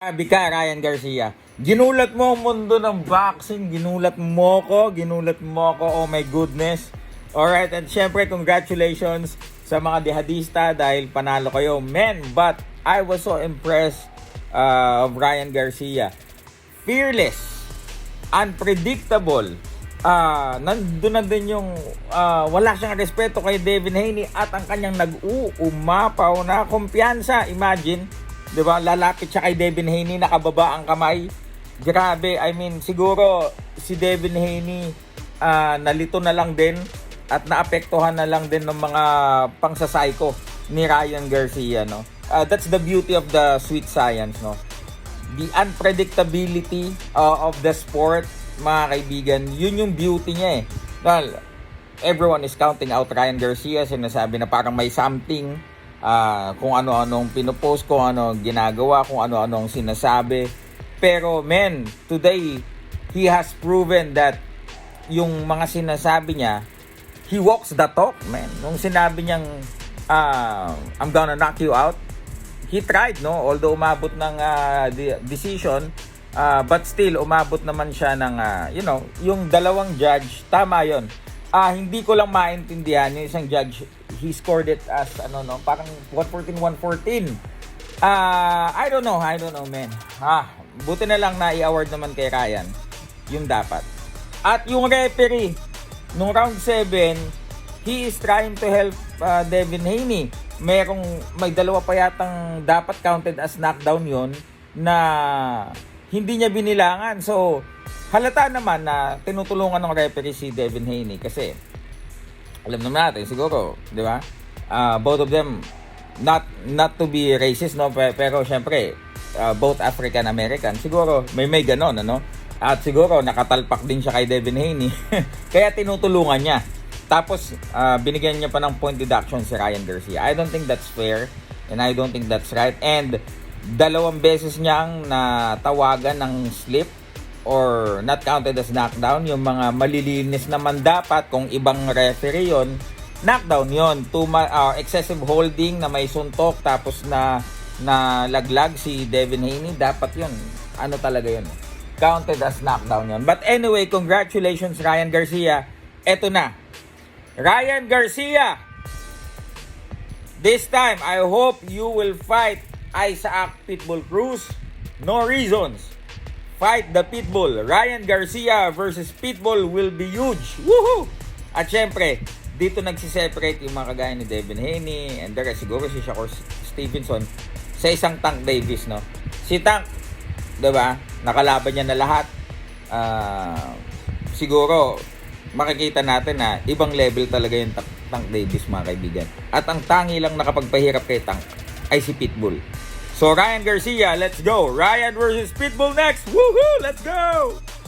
Sabi ka, Ryan Garcia, ginulat mo ang mundo ng boxing, ginulat mo ko, ginulat mo ko, oh my goodness. Alright, and syempre, congratulations sa mga dihadista dahil panalo kayo. Men, but I was so impressed uh, of Ryan Garcia. Fearless, unpredictable, ah nandun na din yung ah, wala siyang respeto kay Devin Haney at ang kanyang nag-uumapaw na kumpiyansa. Imagine, 'di ba? Lalapit siya kay Devin Haney, nakababa ang kamay. Grabe, I mean, siguro si Devin Haney ah, nalito na lang din at naapektuhan na lang din ng mga pangsasayko ni Ryan Garcia, no? Ah, that's the beauty of the sweet science, no? the unpredictability uh, of the sport, mga kaibigan, yun yung beauty niya eh. Dahil everyone is counting out Ryan Garcia, sinasabi na parang may something, uh, kung ano-anong pinupost, kung ano ginagawa, kung ano-anong sinasabi. Pero men, today, he has proven that yung mga sinasabi niya, he walks the talk, man. Nung sinabi niyang, uh, I'm gonna knock you out, he tried no although umabot ng de- decision ah, but still umabot naman siya ng ah, you know yung dalawang judge tama yon ah hindi ko lang maintindihan yung isang judge he scored it as ano no parang 114 114 ah I don't know I don't know man ah buti na lang na i-award naman kay Ryan yung dapat at yung referee nung round 7 he is trying to help uh, Devin Haney. Merong may dalawa pa yatang dapat counted as knockdown yon na hindi niya binilangan. So, halata naman na tinutulungan ng referee si Devin Haney kasi alam naman natin siguro, 'di ba? Ah, both of them not not to be racist no pero, pero syempre ah, both African American siguro may may ganon ano at siguro nakatalpak din siya kay Devin Haney kaya tinutulungan niya tapos, ah, binigyan niya pa ng point deduction si Ryan Garcia. I don't think that's fair and I don't think that's right. And dalawang beses niyang natawagan ng slip or not counted as knockdown. Yung mga malilinis naman dapat kung ibang referee yon knockdown yon Tuma, ah, excessive holding na may suntok tapos na na laglag si Devin Haney. Dapat yon Ano talaga yun? Counted as knockdown yon But anyway, congratulations Ryan Garcia. Eto na, Ryan Garcia. This time, I hope you will fight Isaac Pitbull Cruz. No reasons. Fight the Pitbull. Ryan Garcia versus Pitbull will be huge. Woohoo! At syempre, dito nagsiseparate yung mga kagaya ni Devin Haney and the rest, siguro si Shakur Stevenson sa isang Tank Davis, no? Si Tank, ba? Nakalaban niya na lahat. Ah, siguro makikita natin na ibang level talaga yung Tank Davis mga kaibigan. At ang tangi lang nakapagpahirap kay Tank ay si Pitbull. So Ryan Garcia, let's go. Ryan versus Pitbull next. Woohoo! Let's go!